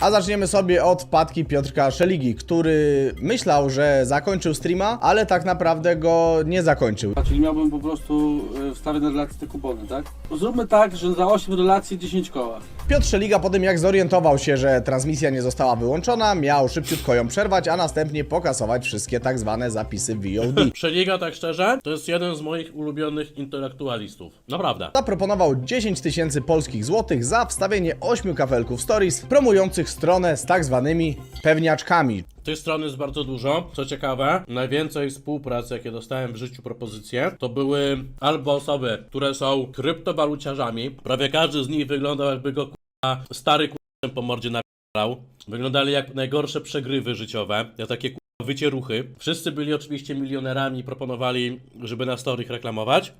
A zaczniemy sobie od wpadki Piotrka Szeligi, który myślał, że zakończył streama, ale tak naprawdę go nie zakończył. A czyli miałbym po prostu e, wstawić na relację te kupony, tak? Zróbmy tak, że za 8 relacji 10 koła. Piotr Szeliga po tym jak zorientował się, że transmisja nie została wyłączona, miał szybciutko ją przerwać, a następnie pokasować wszystkie tak zwane zapisy VOD. Przeliga, tak szczerze, to jest jeden z moich ulubionych intelektualistów. Naprawdę. Zaproponował 10 tysięcy polskich złotych za wstawienie 8 kafelków stories promujących stronę z tak zwanymi pewniaczkami. Tych stron jest bardzo dużo. Co ciekawe, najwięcej współprac, jakie dostałem w życiu propozycje, to były albo osoby, które są kryptowaluciarzami. Prawie każdy z nich wyglądał jakby go k***a, stary k***a po mordzie napisał. Wyglądali jak najgorsze przegrywy życiowe, jak takie k***a wycieruchy. Wszyscy byli oczywiście milionerami proponowali, żeby na storych reklamować.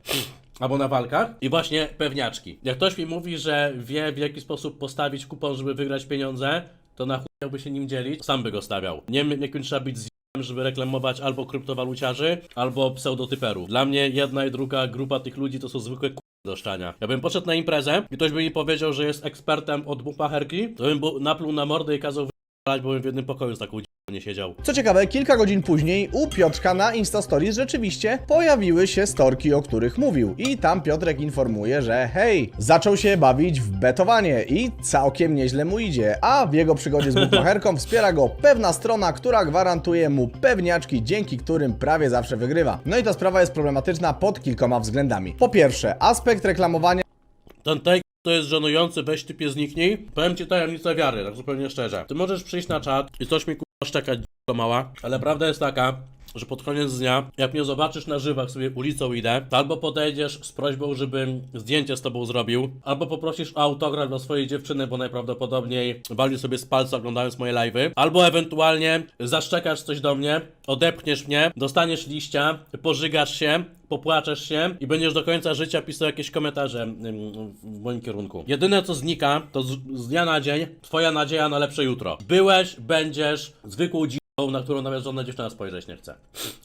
Albo na walkach. I właśnie pewniaczki. Jak ktoś mi mówi, że wie w jaki sposób postawić kupon, żeby wygrać pieniądze, to na chuj miałby się nim dzielić, sam by go stawiał. Nie wiem, jakim trzeba być z żeby reklamować albo kryptowaluciarzy, albo pseudotyperów. Dla mnie jedna i druga grupa tych ludzi to są zwykłe do szczania. Ja bym poszedł na imprezę i ktoś by mi powiedział, że jest ekspertem od buchmacherki, to bym bu- napluł na mordę i kazał bym w jednym pokoju z taką nie siedział. Co ciekawe, kilka godzin później u Piotrka na Insta Stories rzeczywiście pojawiły się storki, o których mówił. I tam Piotrek informuje, że hej, zaczął się bawić w betowanie i całkiem nieźle mu idzie. A w jego przygodzie z bukmacherką wspiera go pewna strona, która gwarantuje mu pewniaczki, dzięki którym prawie zawsze wygrywa. No i ta sprawa jest problematyczna pod kilkoma względami. Po pierwsze, aspekt reklamowania Ten take to jest żenujący, weź typie zniknij. Powiem ci tajemnicę wiary, tak zupełnie szczerze. Ty możesz przyjść na czat i coś mi kurwa szczekać mała, ale prawda jest taka, że pod koniec dnia, jak mnie zobaczysz na żywach, sobie ulicą idę, albo podejdziesz z prośbą, żebym zdjęcie z tobą zrobił, albo poprosisz o autograf dla swojej dziewczyny, bo najprawdopodobniej wali sobie z palca oglądając moje live'y, albo ewentualnie zaszczekasz coś do mnie, odepchniesz mnie, dostaniesz liścia, pożygasz się, popłaczesz się i będziesz do końca życia pisał jakieś komentarze w moim kierunku. Jedyne co znika, to z, z dnia na dzień twoja nadzieja na lepsze jutro. Byłeś, będziesz zwykłą dziwą, na którą nawet żadna dziewczyna spojrzeć nie chce.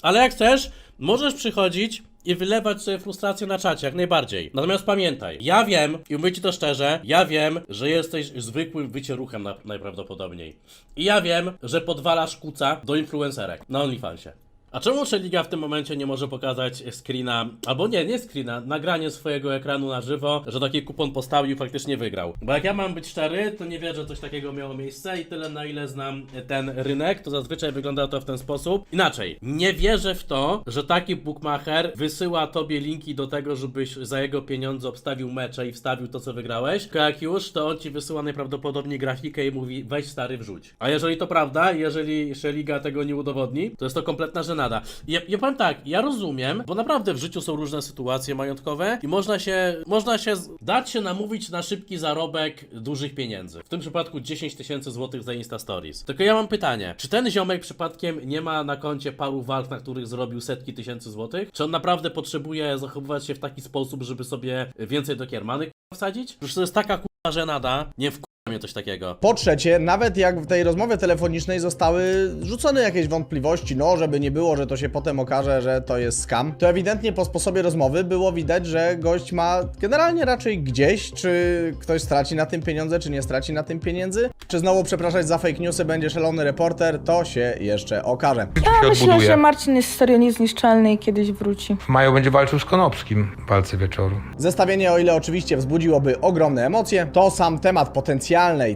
Ale jak chcesz, możesz przychodzić i wylewać sobie frustrację na czacie, jak najbardziej. Natomiast pamiętaj, ja wiem, i mówię ci to szczerze, ja wiem, że jesteś zwykłym wycieruchem na, najprawdopodobniej. I ja wiem, że podwalasz kuca do influencerek na OnlyFansie. A czemu Szeliga w tym momencie nie może pokazać screena, albo nie, nie screena, nagranie swojego ekranu na żywo, że taki kupon postawił i faktycznie wygrał? Bo jak ja mam być szczery, to nie wierzę, że coś takiego miało miejsce i tyle na ile znam ten rynek, to zazwyczaj wygląda to w ten sposób. Inaczej, nie wierzę w to, że taki bookmacher wysyła tobie linki do tego, żebyś za jego pieniądze obstawił mecze i wstawił to, co wygrałeś. Tylko jak już, to on ci wysyła najprawdopodobniej grafikę i mówi weź stary wrzuć. A jeżeli to prawda, jeżeli Szeliga tego nie udowodni, to jest to kompletna żenada. Ja, ja powiem tak, ja rozumiem, bo naprawdę w życiu są różne sytuacje majątkowe i można się, można się dać się namówić na szybki zarobek dużych pieniędzy. W tym przypadku 10 tysięcy złotych za Insta Stories. Tylko ja mam pytanie, czy ten ziomek przypadkiem nie ma na koncie paru walk, na których zrobił setki tysięcy złotych? Czy on naprawdę potrzebuje zachowywać się w taki sposób, żeby sobie więcej do kiermany wsadzić? Przecież to jest taka k***a żenada, nie w mnie coś takiego. Po trzecie, nawet jak w tej rozmowie telefonicznej zostały rzucone jakieś wątpliwości, no żeby nie było, że to się potem okaże, że to jest scam, to ewidentnie po sposobie rozmowy było widać, że gość ma generalnie raczej gdzieś, czy ktoś straci na tym pieniądze, czy nie straci na tym pieniędzy. Czy znowu przepraszać za fake newsy będzie szalony reporter, to się jeszcze okaże. Ja myślę, odbuduje. że Marcin jest serio niezniszczalny i kiedyś wróci. W maju będzie walczył z Konopskim w walce wieczoru. Zestawienie, o ile oczywiście wzbudziłoby ogromne emocje, to sam temat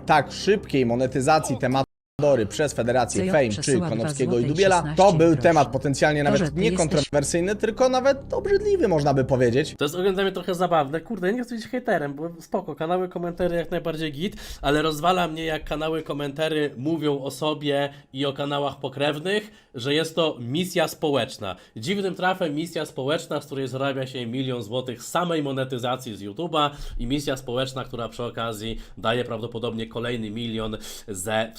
tak szybkiej monetyzacji tematu Dory przez Federację CJ Fame czy Konopskiego i Dubiela, 16 to był temat potencjalnie nawet ty nie jesteś- kontrowersyjny, tylko nawet obrzydliwy można by powiedzieć. To jest dla mnie trochę zabawne. Kurde, ja nie chcę być hejterem, bo spoko, kanały komentary jak najbardziej git, ale rozwala mnie jak kanały komentary mówią o sobie i o kanałach pokrewnych, że jest to misja społeczna. Dziwnym trafem misja społeczna, z której zarabia się milion złotych samej monetyzacji z YouTube'a i misja społeczna, która przy okazji daje prawdopodobnie kolejny milion ze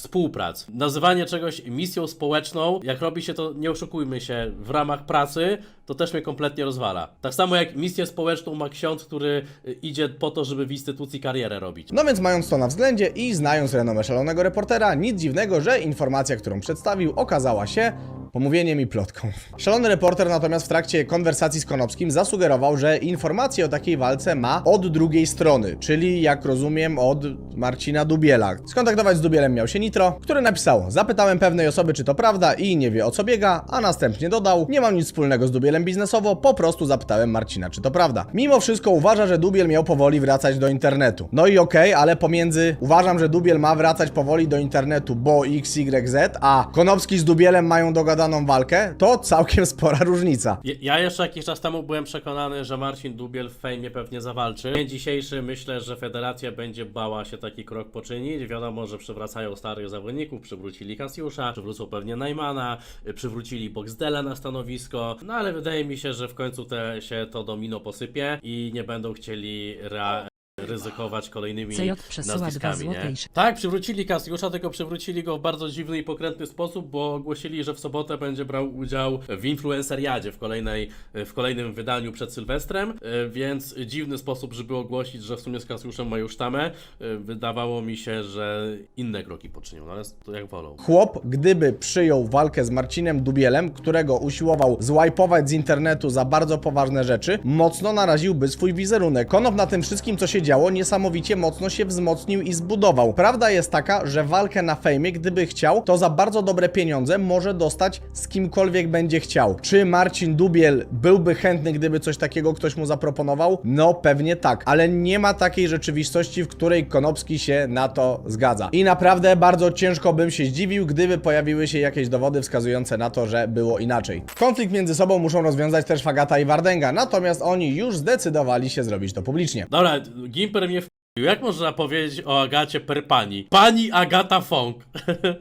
współprac. Nazywanie czegoś misją społeczną, jak robi się to, nie oszukujmy się, w ramach pracy, to też mnie kompletnie rozwala. Tak samo jak misję społeczną ma ksiądz, który y, idzie po to, żeby w instytucji karierę robić. No więc mając to na względzie i znając renomę szalonego reportera, nic dziwnego, że informacja, którą przedstawił, okazała się Pomówieniem i plotką. Szalony reporter natomiast w trakcie konwersacji z Konopskim zasugerował, że informacje o takiej walce ma od drugiej strony, czyli jak rozumiem od Marcina Dubiela. Skontaktować z Dubielem miał się Nitro, który napisał: Zapytałem pewnej osoby, czy to prawda i nie wie o co biega, a następnie dodał: Nie mam nic wspólnego z Dubielem biznesowo, po prostu zapytałem Marcina, czy to prawda. Mimo wszystko uważa, że Dubiel miał powoli wracać do internetu. No i okej, ale pomiędzy uważam, że Dubiel ma wracać powoli do internetu, bo XYZ, a Konopski z Dubielem mają dogadaną walkę, to całkiem spora różnica. Ja- Ja jeszcze jakiś czas temu byłem przekonany, że Marcin Dubiel w fejmie pewnie zawalczy. Dzień dzisiejszy myślę, że federacja będzie bała się taki krok poczynić. Wiadomo, że przywracają starych zawodników, przywrócili Kasiusza, przywrócą pewnie Najmana, przywrócili Boxdela na stanowisko. No ale wydaje mi się, że w końcu te, się to domino posypie i nie będą chcieli rea- ryzykować kolejnymi CJ przesyła dwa nazwiskami, nie? Tak, przywrócili Kasiusza, tylko przywrócili go w bardzo dziwny i pokrętny sposób, bo ogłosili, że w sobotę będzie brał udział w influenceriadzie w, kolejnej, w kolejnym wydaniu przed Sylwestrem, e, więc dziwny sposób, żeby ogłosić, że w sumie z Kasiuszem mają sztamę. E, Wydawało mi się, że inne kroki poczynią, no ale to jak wolą. Chłop, gdyby przyjął walkę z Marcinem Dubielem, którego usiłował zwajpować z internetu za bardzo poważne rzeczy, mocno naraziłby swój wizerunek. Konop na tym wszystkim, co się działo, niesamowicie mocno się wzmocnił i zbudował. Prawda jest taka, że walkę na fejmie, gdyby chciał, to za bardzo dobre pieniądze może dostać z kimkolwiek będzie chciał. Czy Marcin Dubiel byłby chętny, gdyby coś takiego ktoś mu zaproponował? No pewnie tak, ale nie ma takiej rzeczywistości, w której Konopski się na to zgadza. I naprawdę bardzo ciężko bym się zdziwił, gdyby pojawiły się jakieś dowody wskazujące na to, że było inaczej. Konflikt między sobą muszą rozwiązać też Fagata i Wardenga, natomiast oni już zdecydowali się zrobić to publicznie. Dobra, Gimper mnie w... Jak można powiedzieć o Agacie per pani? Pani Agata Fong.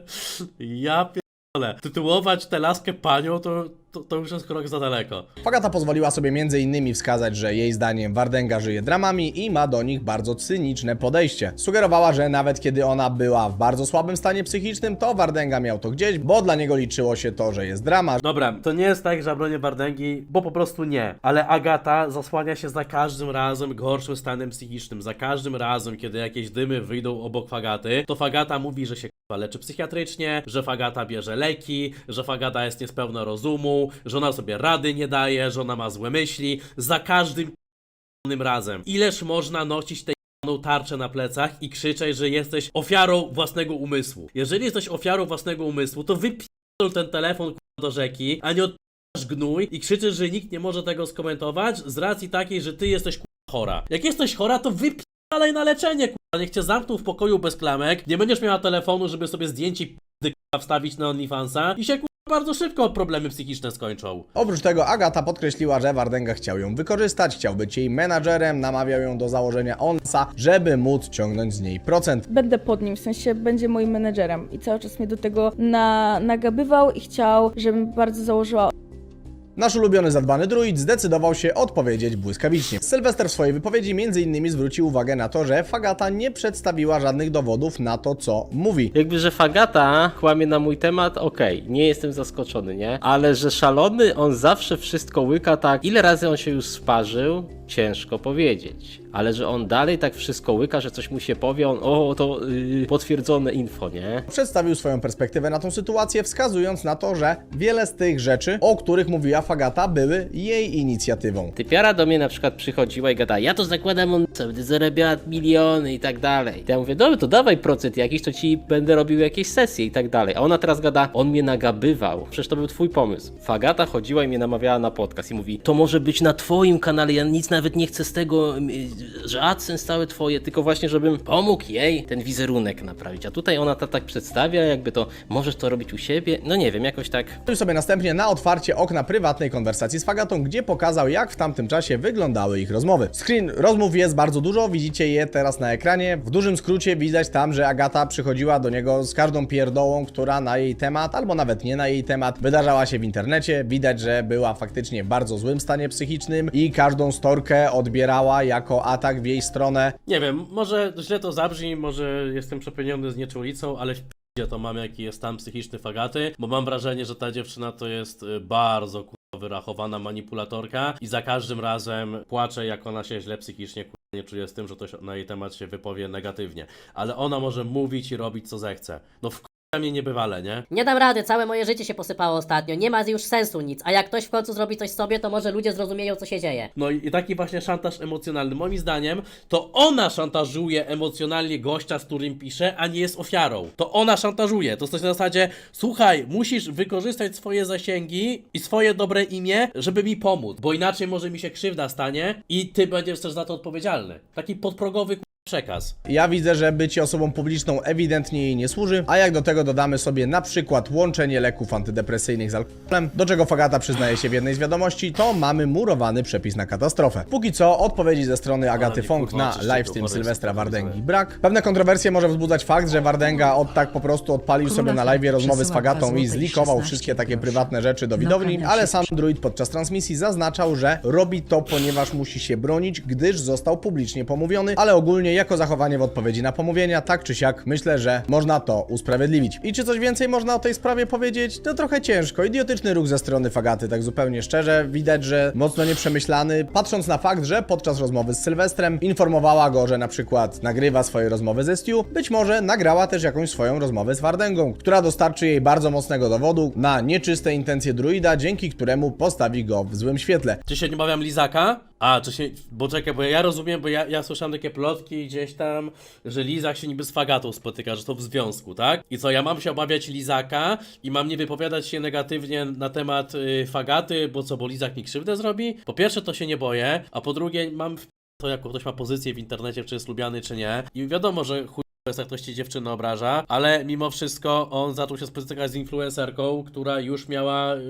ja pierdolę. Tytułować tę laskę panią to, to, to już jest krok za daleko. Fagata pozwoliła sobie m.in. wskazać, że jej zdaniem Wardenga żyje dramami i ma do nich bardzo cyniczne podejście. Sugerowała, że nawet kiedy ona była w bardzo słabym stanie psychicznym, to Wardenga miał to gdzieś, bo dla niego liczyło się to, że jest drama, Dobra, to nie jest tak, że bronię Bardęgi, bo po prostu nie. Ale Agata zasłania się za każdym razem gorszym stanem psychicznym. Za każdym razem, kiedy jakieś dymy wyjdą obok Fagaty, to Fagata mówi, że się leczy psychiatrycznie, że Fagata bierze leki, że Fagata jest niespełna rozumu, że ona sobie rady nie daje, że ona ma złe myśli. Za każdym razem. Ileż można nosić tej tarczę na plecach i krzyczeć, że jesteś ofiarą własnego umysłu. Jeżeli jesteś ofiarą własnego umysłu, to wypierdol ten telefon do rzeki, a nie odpalasz gnój i krzyczysz, że nikt nie może tego skomentować z racji takiej, że ty jesteś chora. Jak jesteś chora, to wypierdalaj na leczenie, k***a. Niech cię zamkną w pokoju bez klamek, nie będziesz miała telefonu, żeby sobie zdjęcie wstawić na OnlyFansa i się k***a, bardzo szybko problemy psychiczne skończą. Oprócz tego Agata podkreśliła, że Wardenga chciał ją wykorzystać, chciał być jej menadżerem, namawiał ją do założenia ONSA, żeby móc ciągnąć z niej procent. Będę pod nim, w sensie będzie moim menedżerem. I cały czas mnie do tego na, nagabywał i chciał, żebym bardzo założyła Nasz ulubiony zadbany druid zdecydował się odpowiedzieć błyskawicznie. Sylwester w swojej wypowiedzi m.in. zwrócił uwagę na to, że Fagata nie przedstawiła żadnych dowodów na to, co mówi. Jakby, że Fagata kłamie na mój temat, okej, nie jestem zaskoczony, nie? Ale że szalony, on zawsze wszystko łyka tak. Ile razy on się już sparzył? Ciężko powiedzieć. Ale że on dalej tak wszystko łyka, że coś mu się powie, on, o, to yy, potwierdzone info, nie? Przedstawił swoją perspektywę na tą sytuację, wskazując na to, że wiele z tych rzeczy, o których mówiła Fagata, były jej inicjatywą. Typiara do mnie na przykład przychodziła i gada, ja to zakładam, on będę zarabiała miliony i tak dalej. To ja mówię, dobra, to dawaj procent jakiś, to ci będę robił jakieś sesje i tak dalej. A ona teraz gada, on mnie nagabywał. Przecież to był twój pomysł. Fagata chodziła i mnie namawiała na podcast i mówi, to może być na twoim kanale, ja nic nawet nie chcę z tego, mm, że AdSense całe twoje, tylko właśnie, żebym pomógł jej ten wizerunek naprawić. A tutaj ona to tak przedstawia, jakby to, możesz to robić u siebie. No nie wiem, jakoś tak Spojrzał sobie następnie na otwarcie okna prywatnej konwersacji z Fagatą, gdzie pokazał, jak w tamtym czasie wyglądały ich rozmowy. Screen rozmów jest bardzo dużo, widzicie je teraz na ekranie. W dużym skrócie widać tam, że Agata przychodziła do niego z każdą pierdołą, która na jej temat, albo nawet nie na jej temat, wydarzała się w internecie. Widać, że była faktycznie w bardzo złym stanie psychicznym i każdą storkę odbierała jako atak w jej stronę. Nie wiem, może źle to zabrzmi, może jestem przepełniony z nieczulicą, ale p***zie to mam jaki jest stan psychiczny Fagaty, bo mam wrażenie, że ta dziewczyna to jest y, bardzo kurwa wyrachowana manipulatorka i za każdym razem płacze, jak ona się źle psychicznie kurwa nie czuje z tym, że ktoś na jej temat się wypowie negatywnie. Ale ona może mówić i robić co zechce. No w mnie niebywale, nie? Nie dam rady, całe moje życie się posypało ostatnio, nie ma już sensu nic, a jak ktoś w końcu zrobi coś sobie, to może ludzie zrozumieją co się dzieje. No i, i taki właśnie szantaż emocjonalny. Moim zdaniem to ona szantażuje emocjonalnie gościa, z którym pisze, a nie jest ofiarą. To ona szantażuje. To jest coś na zasadzie, słuchaj, musisz wykorzystać swoje zasięgi i swoje dobre imię, żeby mi pomóc, bo inaczej może mi się krzywda stanie i ty będziesz też za to odpowiedzialny. Taki podprogowy przekaz. Ja widzę, że bycie osobą publiczną ewidentnie jej nie służy, a jak do tego dodamy sobie na przykład łączenie leków antydepresyjnych z alkoholem, do czego Fagata przyznaje się w jednej z wiadomości, to mamy murowany przepis na katastrofę. Póki co odpowiedzi ze strony Agaty Fong na livestream Sylwestra Wardęgi brak. Pewne kontrowersje może wzbudzać fakt, że Wardęga od tak po prostu odpalił sobie na live rozmowy z Fagatą i zlikował wszystkie takie prywatne rzeczy do widowni, ale sam druid podczas transmisji zaznaczał, że robi to, ponieważ musi się bronić, gdyż został publicznie pomówiony, ale ogólnie jako zachowanie w odpowiedzi na pomówienia, tak czy siak, myślę, że można to usprawiedliwić. I czy coś więcej można o tej sprawie powiedzieć? To trochę ciężko. Idiotyczny ruch ze strony Fagaty, tak zupełnie szczerze. Widać, że mocno nieprzemyślany, patrząc na fakt, że podczas rozmowy z Sylwestrem informowała go, że na przykład nagrywa swoje rozmowy ze Stu, być może nagrała też jakąś swoją rozmowę z Wardęgą, która dostarczy jej bardzo mocnego dowodu na nieczyste intencje druida, dzięki któremu postawi go w złym świetle. Czy się nie bawiam Lizaka? A, czy się. Bo czekaj, bo ja rozumiem, bo ja, ja słyszałem takie plotki gdzieś tam, że Lizak się niby z Fagatą spotyka, że to w związku, tak? I co, ja mam się obawiać Lizaka i mam nie wypowiadać się negatywnie na temat y, Fagaty, bo co, bo Lizak mi krzywdę zrobi? Po pierwsze, to się nie boję, a po drugie, mam w to, jaką ktoś ma pozycję w internecie, czy jest lubiany, czy nie. I wiadomo, że chuj jest, jak ktoś ci dziewczynę obraża, ale mimo wszystko on zaczął się spotykać z influencerką, która już miała y,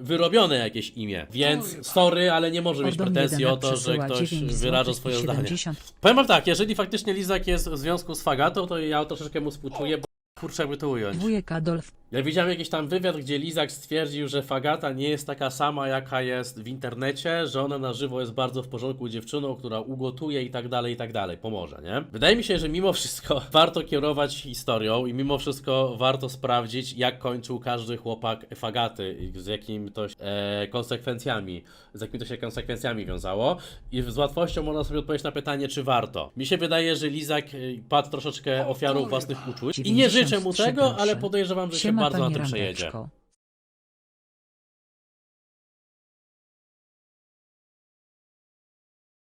wyrobione jakieś imię. Więc sorry, ale nie może mieć pretensji o to, że przesyła ktoś 9 wyraża złotych i swoje zdanie. 70 Powiem wam tak, jeżeli faktycznie Lizak jest w związku z Fagatą, to ja troszeczkę mu współczuję, bo kurczę, jakby to ująć. Wujek Adolf Ja widziałem jakiś tam wywiad, gdzie Lizak stwierdził, że Fagata nie jest taka sama, jaka jest w internecie, że ona na żywo jest bardzo w porządku dziewczyną, która ugotuje i tak dalej, i tak dalej, pomoże, nie? Wydaje mi się, że mimo wszystko warto kierować historią i mimo wszystko warto sprawdzić, jak kończył każdy chłopak Fagaty, z jakimi to e, konsekwencjami, z jakimi to się konsekwencjami wiązało i z łatwością można sobie odpowiedzieć na pytanie, czy warto. Mi się wydaje, że Lizak e, padł troszeczkę ofiarą własnych uczuć i nie życzę mu 93 tego, ale podejrzewam, że się bardzo na tym przejedzie.